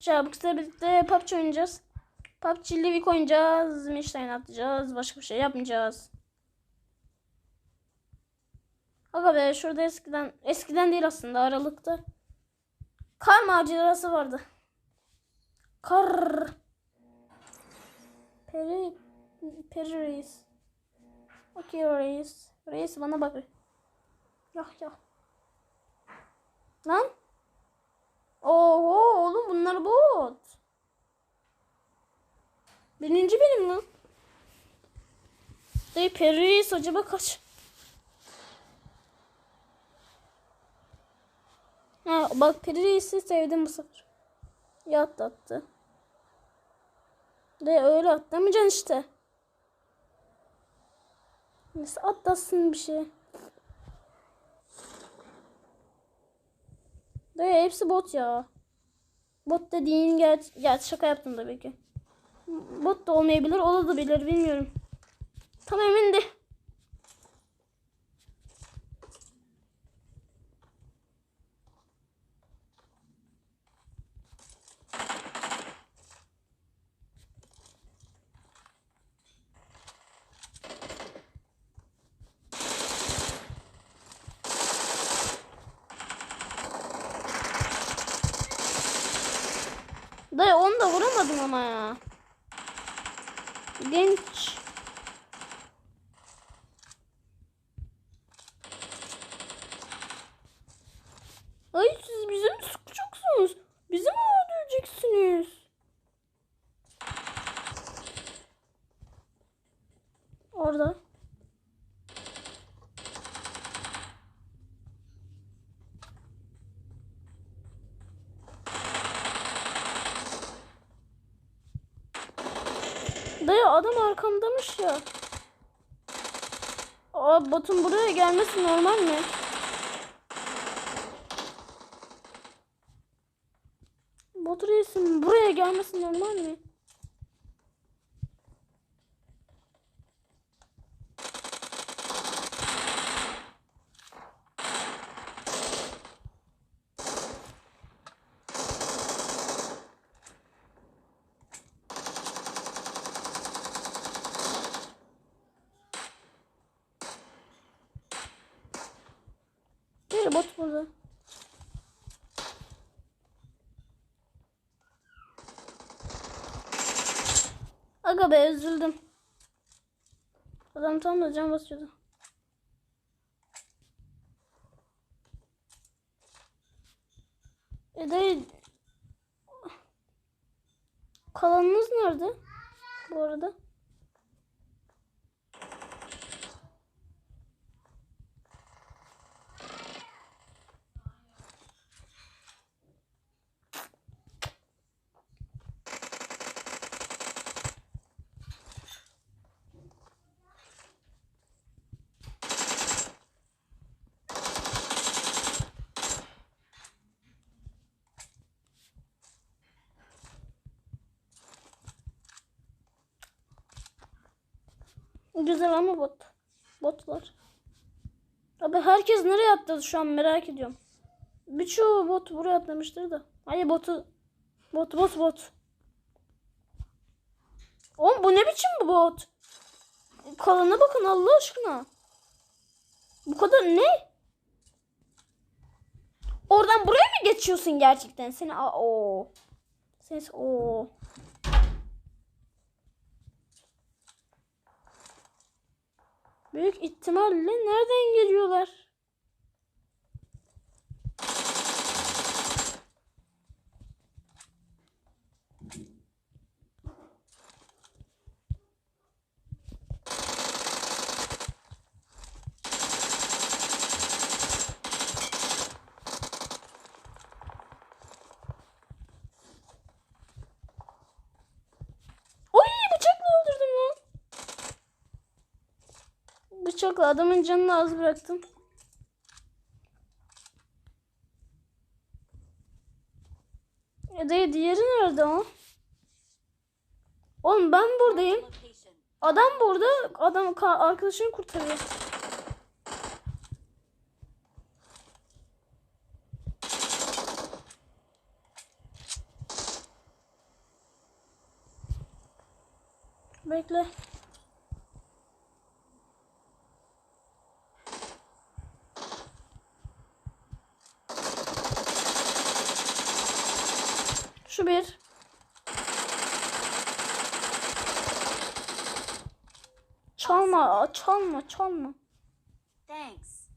Çabuk'la birlikte PUBG oynayacağız. PUBG Livik oynayacağız. Mişlerin atacağız. Başka bir şey yapmayacağız. Aga be şurada eskiden eskiden değil aslında aralıkta kar macerası vardı. Kar Peri Peri reis. Okey reis. Reis bana bak. Ya ya. Lan. Oho oğlum bunlar bot. Birinci benim lan. Dayı Peri reis acaba kaç? Ha bak Peri reisi sevdim bu sefer. Ya atlattı. De öyle atlamayacaksın işte. Neyse atlasın bir şey. De hepsi bot ya. Bot dediğin ger gerçi şaka yaptım tabii ki. Bot da olmayabilir, olabilir bilmiyorum. Tam emin de. Dayı onu da vuramadım ama ya. Genç. Dayı adam arkamdamış ya. Aa Batın buraya gelmesi normal mi? Reisin buraya gelmesi normal mi? Bir bot burada. Aga be üzüldüm. Adam tam da can basıyordu. E de kalanınız nerede? Bu arada. Güzel ama bot. Botlar. Abi herkes nereye atladı şu an merak ediyorum. Birçoğu bot buraya atlamıştır da. Hayır botu. Bot bot bot. Oğlum bu ne biçim bu bot? Kalana bakın Allah aşkına. Bu kadar ne? Oradan buraya mı geçiyorsun gerçekten? Seni o. Ses o. Büyük ihtimalle nereden geliyorlar? yanlışlıkla adamın canını az bıraktım. E dayı diğeri nerede o? Oğlum ben buradayım. Adam burada. Adam arkadaşını kurtarıyor. Bekle. Çalma, çalma. Thanks.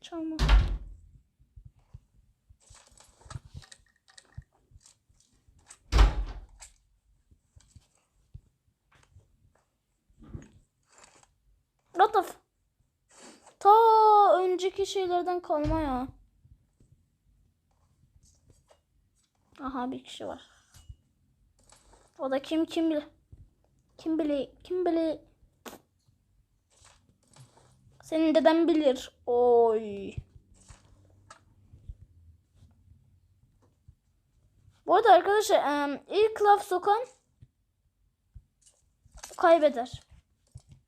Çalma. What the Ta önceki şeylerden kalma ya. Aha bir kişi var. O da kim kim bilir. Kim bilir kim bilir. Senin deden bilir. Oy. Bu arada arkadaşlar ilk laf sokan kaybeder.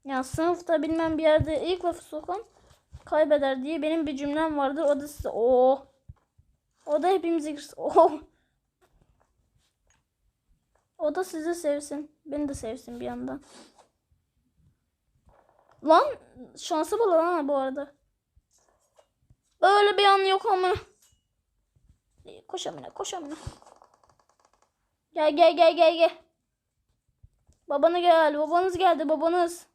Ya sınıfta bilmem bir yerde ilk lafı sokan kaybeder diye benim bir cümlem vardır. O da size o. O da hepimize girsin. O. O da sizi sevsin. Beni de sevsin bir yandan. Lan şansı bol lan bu arada. Öyle bir an yok ama. Koş Amine koş Amine. Gel gel gel gel gel. Babanı gel. Babanız geldi babanız.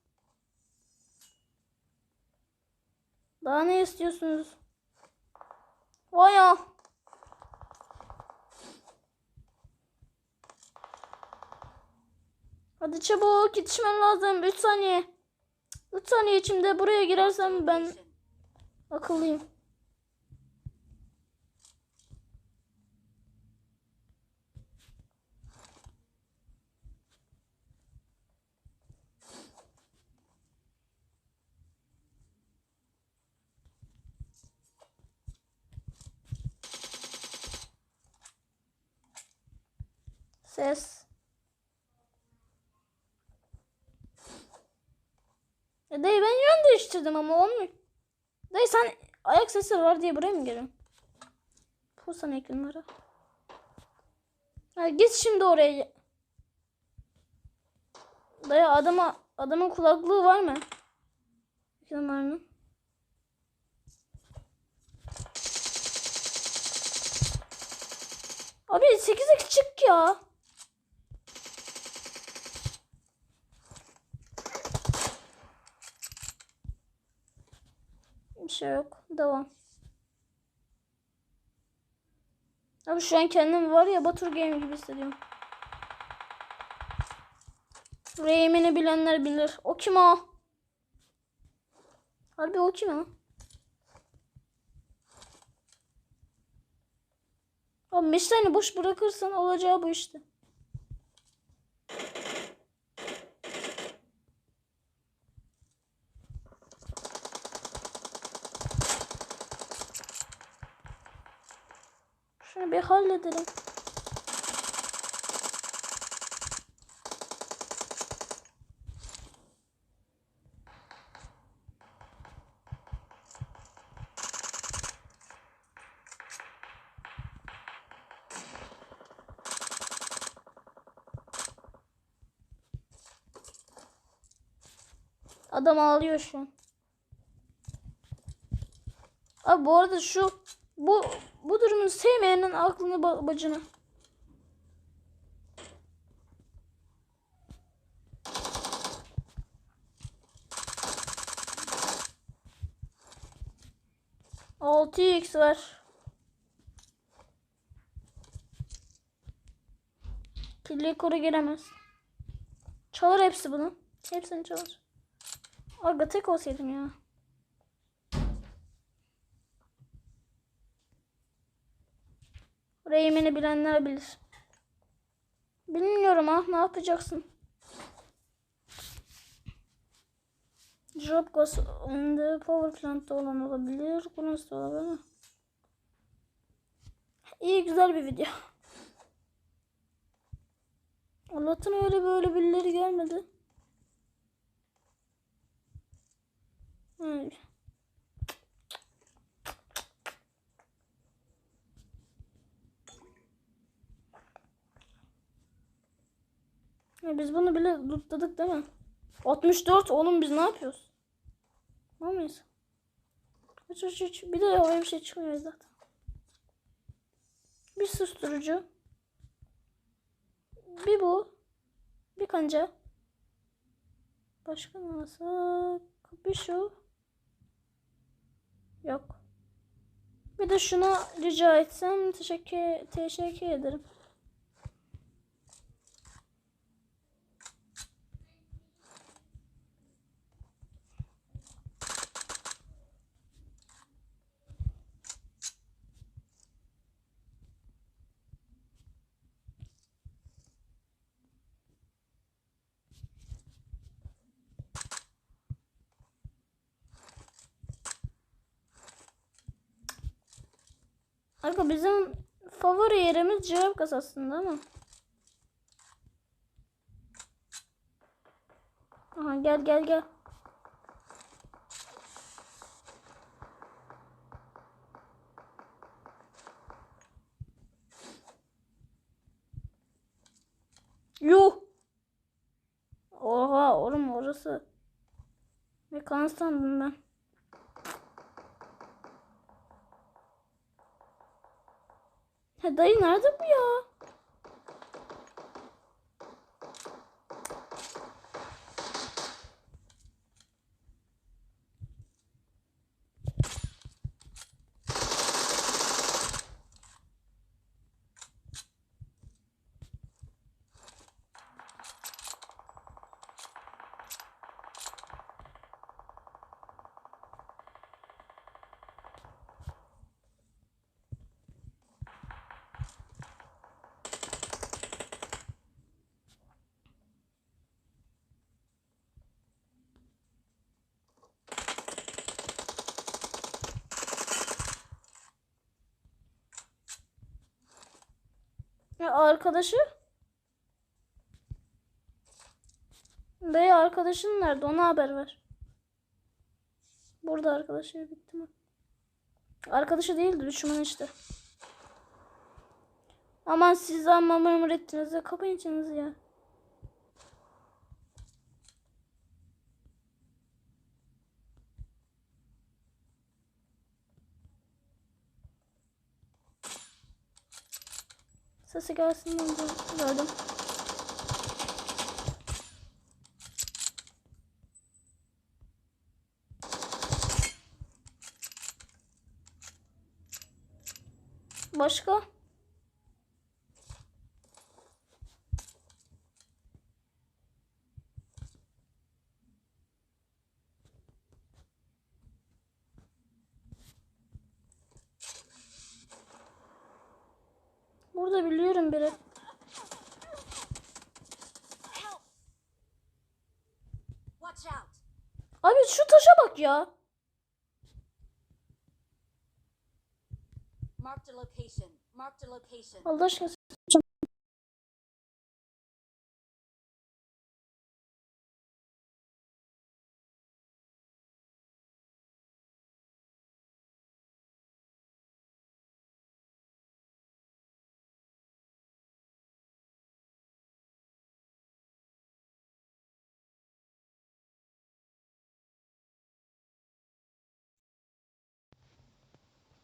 Daha ne istiyorsunuz? Vay ya. Hadi çabuk yetişmem lazım. 3 saniye. 3 saniye içinde buraya girersem ben akıllıyım. Ses. Dayı ben yön değiştirdim ama olmuyor. Dayı sen ayak sesi var diye buraya mı geliyorsun? Bu sana yakınlara. Ha, git şimdi oraya. Dayı adama adamın kulaklığı var mı? Yakınlarının. Abi 8'e çık ya. Şey yok. Devam. Abi şu an kendim var ya Batur Game gibi hissediyorum. Rayman'i bilenler bilir. O kim o? Harbi o kim o? Abi 5 tane boş bırakırsan olacağı bu işte. Şunu bir halledelim. Adam ağlıyor şu an. Abi bu arada şu bu bu durumu sevmeyenin aklını ba- bacını. Altı x var. Kirli koru giremez. Çalar hepsi bunu. Hepsini çalar. Aga tek olsaydım ya. Reymen'i bilenler bilir. Bilmiyorum ah ne yapacaksın? Drop gas on the power plant'ta olan olabilir. Bu nasıl olabilir? İyi güzel bir video. Allah'tan öyle böyle birileri gelmedi. Hı. Biz bunu bile lootladık değil mi? 64 oğlum biz ne yapıyoruz? Ne mıyız? Hiç, hiç, hiç. Bir de öyle bir şey çıkmıyor zaten. Bir susturucu. Bir bu. Bir kanca. Başka ne alsak? Bir şu. Yok. Bir de şuna rica etsem teşekkür teşekkür ederim. Arka bizim favori yerimiz cevap kasasında ama. Aha gel gel gel. Yuh. Oha oğlum orası. Mekan sandım ben. Ha dayı nerede bu ya? Ya arkadaşı? Dayı arkadaşın nerede? Ona haber ver. Burada arkadaşı bitti mi? Arkadaşı değildi düşman işte. Aman siz amma mırmır ettiniz ya. Kapayın içinizi ya. Sesi gelsin önce gördüm. Başka? Burada biliyorum biri. Help! Watch out! Abi şu taşa bak ya. Allah aşkına.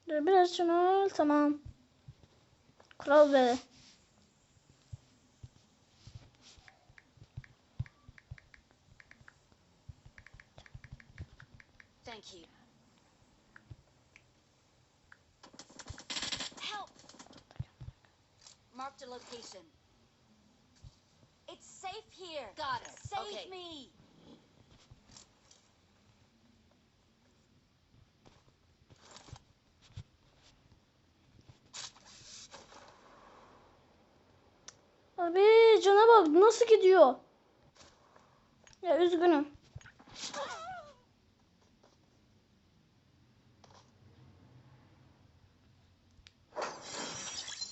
Dur biraz şunu tamam. Kral be. Thank you. Help! Marked a location. It's safe here. Got it. Save Okay. me. Abi cana bak gidiyor. Ya üzgünüm.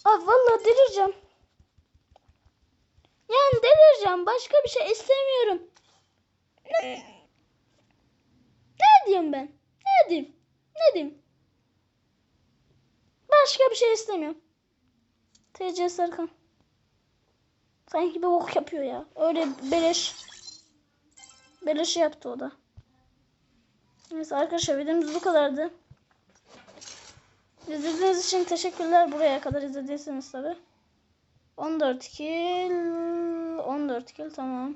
Abi vallahi delireceğim. Yani delireceğim. Başka bir şey istemiyorum. Ne, ne diyeyim ben? Ne diyeyim? Ne diyeyim? Başka bir şey istemiyorum. TC Sarkan. Sanki bir bok yapıyor ya. Öyle beleş. Beleş yaptı o da. Neyse arkadaşlar videomuz bu kadardı. İzlediğiniz için teşekkürler. Buraya kadar izlediyseniz tabi. 14 kill. 14 kill tamam.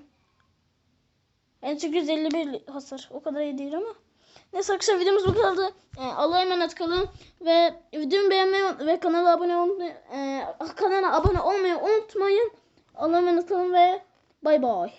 En çok 151 hasar. O kadar iyi değil ama. Neyse arkadaşlar videomuz bu kadardı. Ee, Allah'a emanet kalın. Ve videomu beğenmeyi ve kanala abone olmayı, e, kanala abone olmayı unutmayın. Allah'a emanet kalın ve bay bay.